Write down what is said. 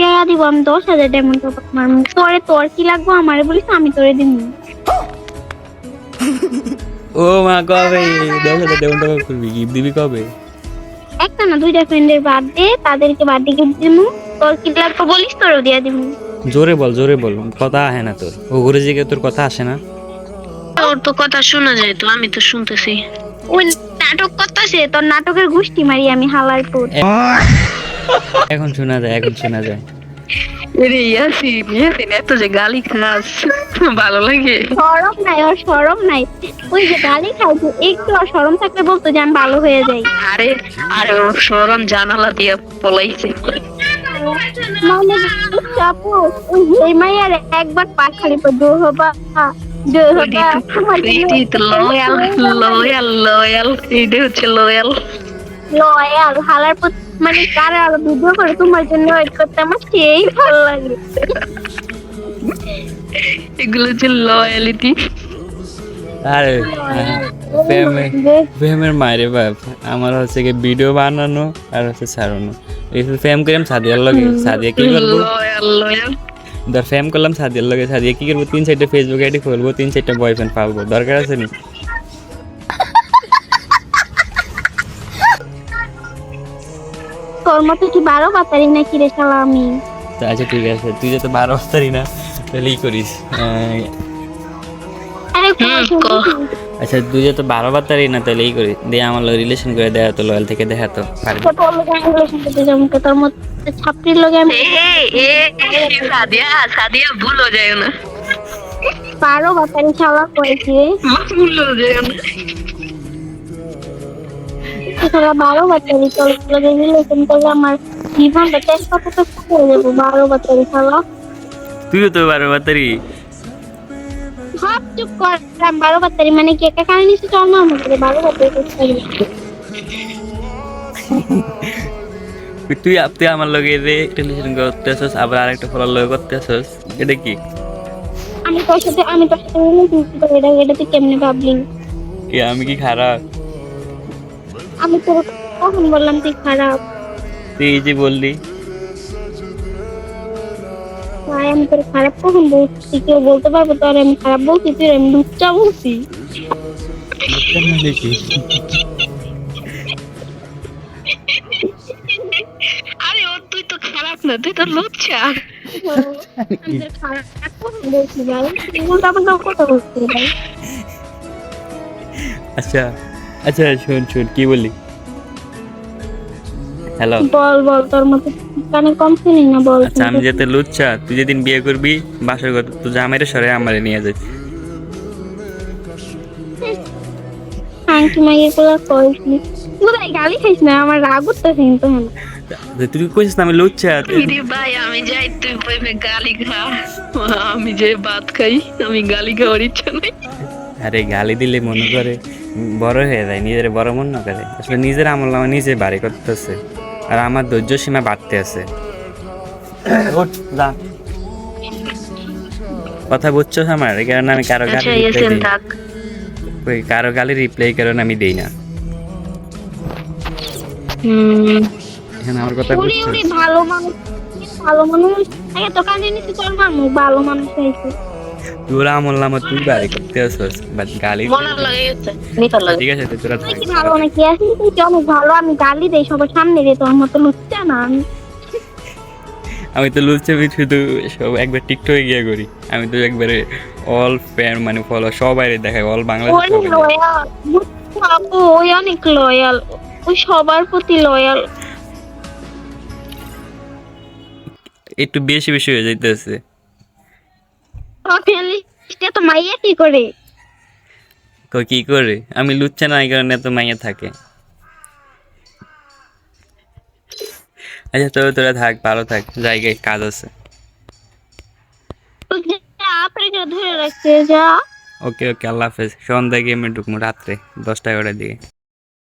টাকা দিব আমি দশ হাজার ডায়মন্ড তোরে তোর কি লাগবো আমারে বলিস আমি তোরে দিব ও মা কবে? দশ হাজার টাকা করবি গিফট দিবি কবে? একটা না দুইটা ফ্রেন্ডের বার্থডে তাদেরকে বার্থডে গিফট দিব তোর কি লাগবে বলিস তোরও দিয়া দিব জোরে বল জোরে বল কথা আসে না তোর। ও ঘুরে জিগে তোর কথা আসে না। তোর তো কথা শোনা যায় তো আমি তো শুনতেছি। ওই নাটক করতেছে তোর নাটকের গুষ্টি মারি আমি হালার তোর এখন শোনা যায় এখন শোনা যায়। রে ইয়াসিন ইয়াসিন এত যে গালি খাস ভালো লাগে। সরম নাই ওর সরম নাই। ওই যে গালি খাইছে একটু আর সরম থাকলে বলতো যে আমি ভালো হয়ে যাই। আরে আরে ও সরম জানালা দিয়া পলাইছে। মানে চাপু ওই এই মাইয়ার একবার খালি পর দূর হবা লয়াল লয়াল লয়াল এইটা হচ্ছে লয়াল লয়াল হালার পর মানে কারা ভিডিও করে তোমার জন্য ওয়েট করতে আমার সেই ভালো লাগে। এগুলো হচ্ছে লয়ালিটি আরে প্রেমে প্রেমের মায়ের বাপ। আমার হচ্ছে কি ভিডিও বানানো আর হচ্ছে ছাড়ানো। এই ফেম করলাম সাদিয়ার লগে। সাদিয়া কি করব? ধর ফেম করলাম সাদিয়ার লগে। সাদিয়া কি করব? তিন চারটে ফেসবুক আইডি খুলবো তিন চারটে বয়ফ্রেন্ড পাবো। দরকার আছে নি? তোর মতো কি বারো বাতারি নাকি রে শালা আমি? আচ্ছা ঠিক আছে। তুই যত বারো বস্তারি না তাহলে ই করিস? আচ্ছা তুই যত বারো বাতারি না তাহলে ই করিস। দিয়ে আমার রিলেশন করে দেখা তো লয়াল থেকে দেখা তো তোর মতো আমি এ এ সাদিয়া সাদিয়া ভুল হয়ে যায় না। বারো বাতারি শালা করেছি ভুল হয়ে যায় না। শালা বারো তোর লগে রিলেশন করলে আমার জীবনটা শেষ কথা তো করে দেবো বারো বাতারি শালা তুইও তো বারো বাতারি সব চুপ কর বারো বাতারি মানে কি একটা কাহিনী নিচে চল না আমাকে বারো করতে তুই তুই আমার লগে রে রিলেশন করতে আসস আবার আরেকটা ফলার লগে করতে আসস এটা কি? আমি তোর সাথে আমি তোর সাথে এটা এটা তুই কেমনে ভাবলি? কি আমি কি খারাপ? আমি তো কখন বললাম তুই খারাপ। তুই এই যে বললি। ভাই আমি তোর খারাপ কখন বলছি? কেউ বলতে পারব তোর আমি খারাপ বলছি তুই আমি লুচ্চা বলছি। আরে ও তুই তো খারাপ না তুই তো লুচ্ছা আমি তোর খারাপ কখন বলছি ভাই তুই উল্টা পাল্টা কথা বলছি ভাই আচ্ছা আচ্ছা শোন শুন কি বলি হ্যালো বল বল তোর মতো কানে কম শুনি না বল। আচ্ছা আমি যেতে লুচ্ছা তুই যেদিন বিয়ে করবি বাসর ঘর তুই জামাইরে সরে আমারে নিয়ে আংটি মাইয়ে গুলো কইছি কোথায় গালি খাইস না? আমার রাগ উঠতেছে কিন্তু হ্যাঁ তুই কইছিস না আমি লুচ্ছা তুই- রে ভাই আমি যাই তুই বইবে গালি খা। আমি যে ভাত খাই আমি গালি খাওয়ার ইচ্ছা নেই। আরে গালি দিলে মনে করে। বড় হয়ে যায় নিজের বড় মন না করে। আসলে নিজের আমল নামা নিজে বাড়ি করতেছে আর আমার ধৈর্য সীমা বাড়তে আছে। কথা বুঝছ আমার? এই কারণে আমি কারও গালি আচ্ছা ওই কারও গালি রিপ্লাই কারণে আমি দেই না। এখানে আমার কথা বুঝছ? ভালো মানুষ ভালো মানুষ। মানুষ ভালো মানুষ হয়েছে। তোর আমল নামা তুই বাড়ি করতে আসছিস বাট গালি মনার লাগে গেছে ঠিক আছে তোরা থাক। কি ভালো নাকি তুই অনেক ভালো আমি গালি দেই সবার সামনে রে তোর মতো লুচ্চা না আমি। আমি তো শুধু সব একবার টিকটকে গিয়ে করি। আমি তো একবারে অল ফ্যান মানে ফলো সবাই দেখাই অল বাংলাদেশ ওই অনেক লয়াল ওই সবার প্রতি লয়াল একটু বেশি বেশি হয়ে যাইতেছে। তো মাইয়া কি করে? কই কি করে? আমি লুচ্ছা না এই কারণে মাইয়া থাকে। আচ্ছা তবে তোরা থাক ভালো থাক জায়গায় কাজ আছে। ধরে রাখছে যা। ওকে ওকে আল্লাহ হাফেজ। সন্ধ্যায় গেমে ঢুকবো রাত্রে দশটা এগারোটার দিকে।